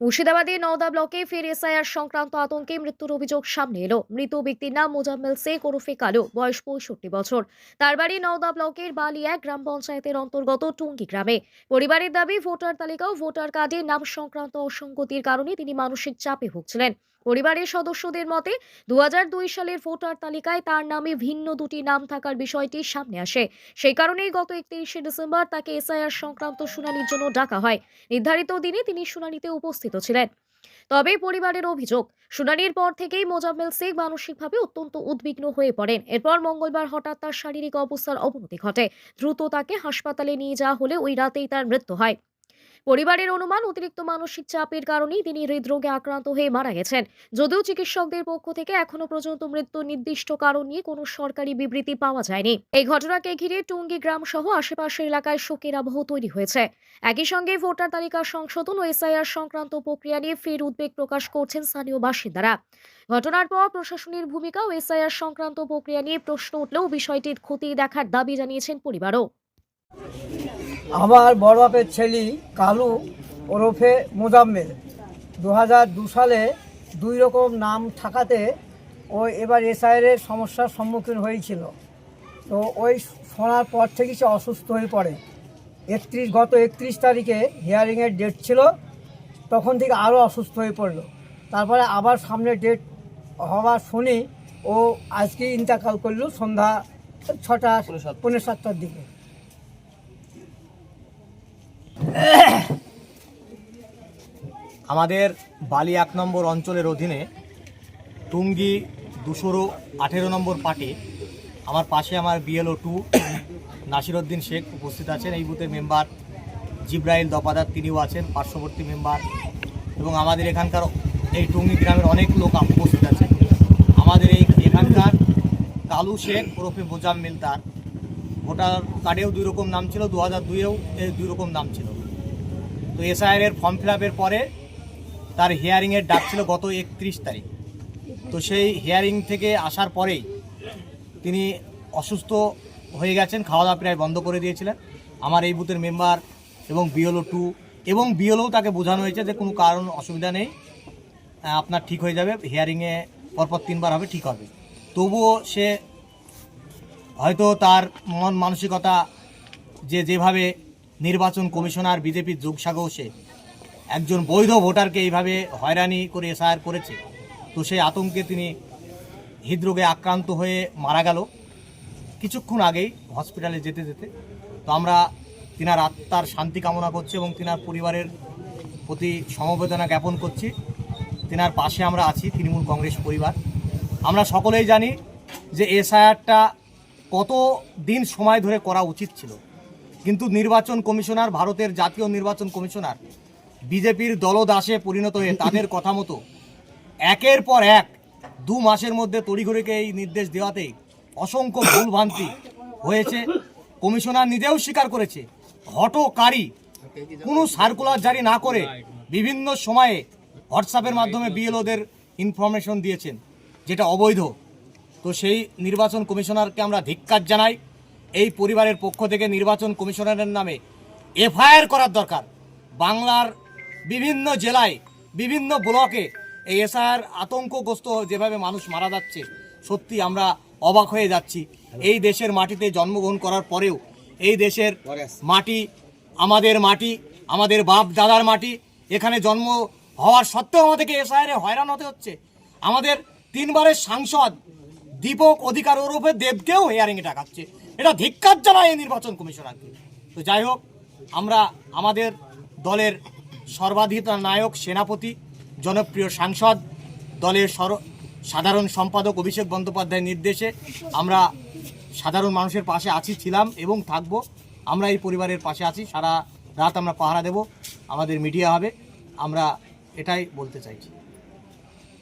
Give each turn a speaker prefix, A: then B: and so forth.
A: মুর্শিদাবাদের নওদা ব্লকে ফের এসআইআর সংক্রান্ত আতঙ্কে মৃত্যুর অভিযোগ সামনে এলো। মৃত ব্যক্তির নাম মোজাম্মেল শেখ ওরফে কালো, বয়স পঁয়ষট্টি বছর। তার বাড়ি নওদা ব্লকের বালিয়া গ্রাম পঞ্চায়েতের অন্তর্গত টুঙ্গি গ্রামে। পরিবারের দাবি, ভোটার তালিকা ও ভোটার কার্ডে নাম সংক্রান্ত অসঙ্গতির কারণে তিনি মানসিক চাপে ভুগছিলেন। পরিবারের সদস্যদের মতে দুই হাজার দুই সালের ভোটার তালিকায় তার নামে ভিন্ন দুটি নাম থাকার বিষয়টি সামনে আসে। সেই কারণেই গত একত্রিশে ডিসেম্বর তাকে এসআইআর সংক্রান্ত শুনানির জন্য ডাকা হয়। নির্ধারিত দিনে তিনি শুনানিতে উপস্থিত ছিলেন। তবে পরিবারের অভিযোগ, শুনানির পর থেকেই মোজাম্মেল শেখ মানসিকভাবে অত্যন্ত উদ্বিগ্ন হয়ে পড়েন। এরপর মঙ্গলবার হঠাৎ তার শারীরিক অবস্থার অবনতি ঘটে। দ্রুত তাকে হাসপাতালে নিয়ে যাওয়া হলে ওই রাতেই তার মৃত্যু হয়। পরিবারের অনুমান, অতিরিক্ত মানসিক চাপের কারণেই তিনি হৃদরোগে আক্রান্ত হয়ে মারা গেছেন। যদিও চিকিৎসকদের পক্ষ থেকে এখনও পর্যন্ত মৃত্যুর নির্দিষ্ট কারণ নিয়ে কোনো সরকারি বিবৃতি পাওয়া যায়নি। এই ঘটনাকে ঘিরে টুঙ্গি গ্রাম সহ আশেপাশের এলাকায় শোকের আবহ তৈরি হয়েছে। একই সঙ্গে ভোটার তালিকা সংশোধন ও এসআইআর সংক্রান্ত প্রক্রিয়া নিয়ে ফের উদ্বেগ প্রকাশ করছেন স্থানীয় বাসিন্দারা। ঘটনার পর প্রশাসনের ভূমিকা ও এসআইআর সংক্রান্ত প্রক্রিয়া নিয়ে প্রশ্ন উঠলেও বিষয়টির ক্ষতি দেখার দাবি জানিয়েছেন পরিবারও।
B: আমার বড় বাপের ছেলে কালু ওরফে মোজাম্মেল। দু হাজার দু সালে দুই রকম নাম থাকাতে ও এবার এসআইয়ের সমস্যার সম্মুখীন হয়েছিল। তো ওই শোনার পর থেকে সে অসুস্থ হয়ে পড়ে। একত্রিশ গত একত্রিশ তারিখে হিয়ারিংয়ের ডেট ছিল তখন থেকে আরও অসুস্থ হয়ে পড়ল। তারপরে আবার সামনে ডেট হওয়া শুনি ও আজকে ইন্তেকাল করল সন্ধ্যা ছটা পৌনে সাতটার দিকে।
C: আমাদের বালি এক নম্বর অঞ্চলের অধীনে টুঙ্গি দুশোরো আঠেরো নম্বর পাটে আমার পাশে আমার বিএলও টু নাসিরউদ্দিন শেখ উপস্থিত আছেন এই বুথের মেম্বার, জিব্রাইল দপাদার তিনিও আছেন, পার্শ্ববর্তী মেম্বার এবং আমাদের এখানকার এই টুঙ্গি গ্রামের অনেক লোক উপস্থিত আছেন। আমাদের এই এখানকার কালু শেখ, ওরফে মোজাম্মিল তার। ভোটার কার্ডেও দুই রকম নাম ছিল, দু হাজার দুইয়েও দুই রকম নাম ছিল। তো এসআইআর এর ফর্ম ফিল পরে তার হিয়ারিংয়ের ডাক ছিল গত একত্রিশ তারিখ। তো সেই হিয়ারিং থেকে আসার পরেই তিনি অসুস্থ হয়ে গেছেন খাওয়া দাওয়া প্রায় বন্ধ করে দিয়েছিলেন। আমার এই বুথের মেম্বার এবং বিএলও টু এবং বিএলও তাকে বোঝানো হয়েছে যে কোনো কারণ অসুবিধা নেই আপনার ঠিক হয়ে যাবে হিয়ারিংয়ে পরপর তিনবার হবে, ঠিক হবে। তবুও সে হয়তো তার মন মানসিকতা যে যেভাবে নির্বাচন কমিশনার, বিজেপির যোগসাগও সে একজন বৈধ ভোটারকে এইভাবে হয়রানি করে এসআর করেছে। তো সেই আতঙ্কে তিনি হৃদরোগে আক্রান্ত হয়ে মারা গেল। কিছুক্ষণ আগেই হসপিটালে যেতে যেতে তো আমরা তিনার আত্মার শান্তি কামনা করছি এবং তিনার পরিবারের প্রতি সমবেদনা জ্ঞাপন করছি। তিনার পাশে আমরা আছি, তৃণমূল কংগ্রেস পরিবার। আমরা সকলেই জানি যে এসআইআরটা কত দিন সময় ধরে করা উচিত ছিল। কিন্তু নির্বাচন কমিশনার, ভারতের জাতীয় নির্বাচন কমিশনার বিজেপির দলদাসে পরিণত হয়ে তাদের কথা মতো একের পর এক দু মাসের মধ্যে তড়িঘড়িকে এই নির্দেশ দেওয়াতেই অসংখ্য ভুলভ্রান্তি হয়েছে। কমিশনার নিজেও স্বীকার করেছে হটকারী কোনো সার্কুলার জারি না করে বিভিন্ন সময়ে হোয়াটসঅ্যাপের মাধ্যমে বিএলওদের ইনফরমেশন দিয়েছেন, যেটা অবৈধ। তো সেই নির্বাচন কমিশনারকে আমরা ধিক্কার জানাই। এই পরিবারের পক্ষ থেকে নির্বাচন কমিশনারের নামে এফআইআর করার দরকার। বাংলার বিভিন্ন জেলায় বিভিন্ন ব্লকে এই এসআইআর আতঙ্কগ্রস্ত যেভাবে মানুষ মারা যাচ্ছে সত্যি আমরা অবাক হয়ে যাচ্ছি। এই দেশের মাটিতে জন্মগ্রহণ করার পরেও এই দেশের মাটি আমাদের মাটি আমাদের বাপ দাদার মাটি এখানে জন্ম হওয়ার সত্ত্বেও আমাদেরকে এসআইআরে হয়রান হতে হচ্ছে। আমাদের তিনবারের সাংসদ দীপক অধিকার ওরূপে দেবকেও হেয়ারিংয়ে ডাকাচ্ছে। এটা ধিক্কার জানায় এই নির্বাচন কমিশনারকে। তো যাই হোক আমরা আমাদের দলের সর্বাধিক নায়ক, সেনাপতি, জনপ্রিয় সাংসদ, দলের সর, সাধারণ সম্পাদক অভিষেক বন্দ্যোপাধ্যায়ের নির্দেশে আমরা সাধারণ মানুষের পাশে আছি, ছিলাম এবং থাকব। আমরা এই পরিবারের পাশে আছি। সারা রাত আমরা পাহারা দেব। আমাদের মিডিয়া হবে। আমরা এটাই বলতে চাইছি।